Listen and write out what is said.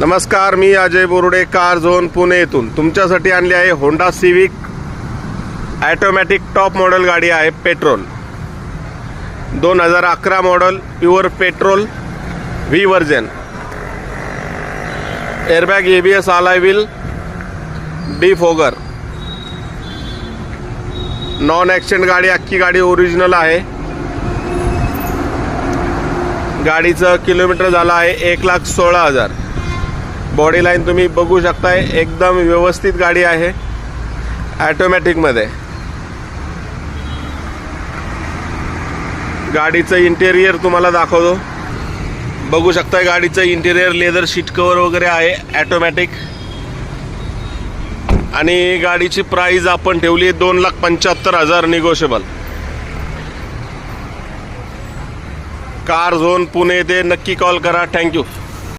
नमस्कार मी Ajay Borude car zone Pune येथून. तुमच्यासाठी आणली आहे Honda Civic automatic top model गाडी आहे पेट्रोल. दोन हजार अकरा model pure petrol V version airbag A B S आलाय wheel D fogger non accident गाडी अख्खी गाडी ओरिजिनल आहे. गाडीचं किलोमीटर झालं आहे एक लाख सोळा हजार. बॉडी लाईन तुम्ही बघू शकताय एकदम व्यवस्थित गाडी आहे. ॲटोमॅटिकमध्ये गाडीचं इंटेरियर तुम्हाला दाखवतो. बघू शकताय गाडीचं इंटेरियर लेदर शीट कवर वगैरे आहे ॲटोमॅटिक आणि गाडीची प्राईज आपण ठेवली आहे दोन लाख पंच्याहत्तर हजार निगोशिएबल कार झोन पुणे ते नक्की कॉल करा. थँक्यू